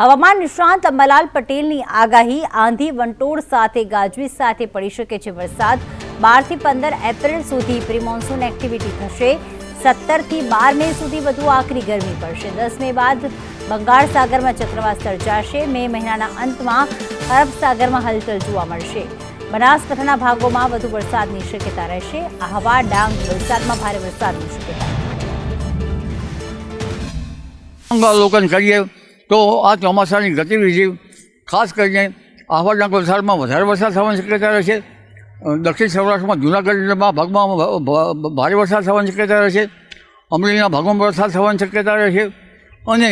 હવામાન નિષ્ણાંત અંબાલાલ પટેલની આગાહી આંધી વંટોળ સાથે ગાજવીજ સાથે પડી શકે છે વરસાદ. બારથી પંદર એપ્રિલ સુધી પ્રી મોન્સૂન એક્ટિવિટી થશે. સત્તરથી બાર મે સુધી વધુ આકરી ગરમી પડશે. દસ મે બાદ બંગાળ સાગરમાં ચક્રવાત સર્જાશે. મે મહિનાના અંતમાં અરબ સાગરમાં હલચલ જોવા મળશે. બનાસકાંઠાના ભાગોમાં વધુ વરસાદની શક્યતા રહેશે. આહવા ડાંગ વલસાડમાં ભારે વરસાદની શક્યતા. અવલોકન કરીએ તો આ ચોમાસાની ગતિવિધિ ખાસ કરીને આહવાડના વલસાડમાં વધારે વરસાદ થવાની શક્યતા રહેશે દક્ષિણ સૌરાષ્ટ્રમાં જૂનાગઢના ભાગમાં ભારે વરસાદ થવાની શક્યતા રહેશે અમરેલીના ભાગોમાં વરસાદ થવાની શક્યતા રહેશે અને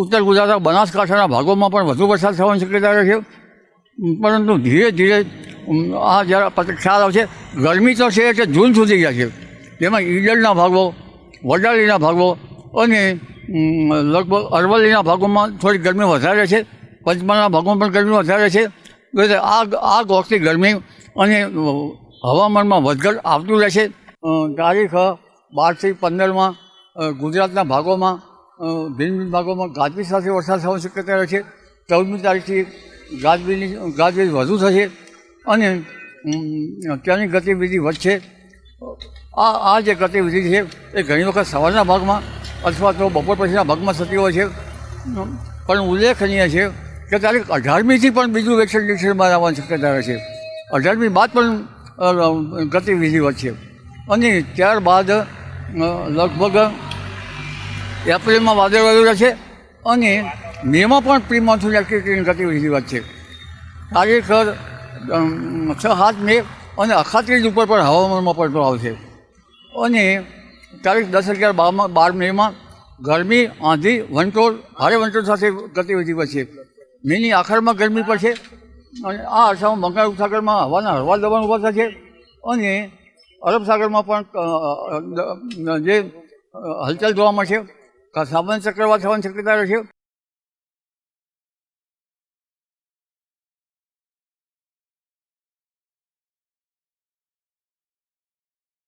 ઉત્તર ગુજરાતના બનાસકાંઠાના ભાગોમાં પણ વધુ વરસાદ થવાની શક્યતા રહેશે પરંતુ ધીરે ધીરે આ જરા ખ્યાલ આવશે. ગરમી તો છે એટલે જૂન સુધી જશે જેમાં ઈડરના ભાગો, વડાલીના ભાગો અને લગભગ અરવલ્લીના ભાગોમાં થોડી ગરમી વધારે છે, પંચમહાલના ભાગોમાં પણ ગરમી વધારે છે. એટલે આ આ વખતે ગરમી અને હવામાનમાં વધઘટ આવતું રહેશે. તારીખ બારથી પંદરમાં ગુજરાતના ભાગોમાં ભિન્ન ભિન્ન ભાગોમાં ગાજવીજ સાથે વરસાદ થવાની શક્યતા રહે છે. ચૌદમી તારીખથી ગાજવીજની ગાજવીજ વધુ થશે અને ત્યાંની ગતિવિધિ વધશે. આ આ જે ગતિવિધિ છે એ ઘણી વખત સવારના ભાગમાં અથવા તો બપોર પછીના ભાગમાં થતી હોય છે. પણ ઉલ્લેખનીય છે કે ત્યારે અઢારમીથી પણ બીજું વેક્સિન બહાર આવવાની શક્યતા રહે છે. અઢારમી બાદ પણ ગતિવિધિ વધશે અને ત્યારબાદ લગભગ એપ્રિલમાં વાદળવાયું રહેશે અને મેમાં પણ પ્રી મોન્સૂન એક્ટિવિટીની ગતિવિધિ વધશે તારીખ છ, સાત મે અને અખાત્રીજ ઉપર પણ હવામાનમાં પણ આવશે. અને તારીખ દસ અગિયાર બારમાં, બાર મેમાં ગરમી, આંધી, વંટોળ, ભારે વંટોળ સાથે ગતિવિધિ વધશે મેની આખરમાં ગરમી પડશે અને આ અરસામાં બંગાળ ઉપસાગરમાં હવાના હળવા દબાણ ઊભા થશે અને અરબ સાગરમાં પણ જે હલચલ જોવા મળશે સામાન્ય ચક્રવાત થવાની શક્યતા રહેશે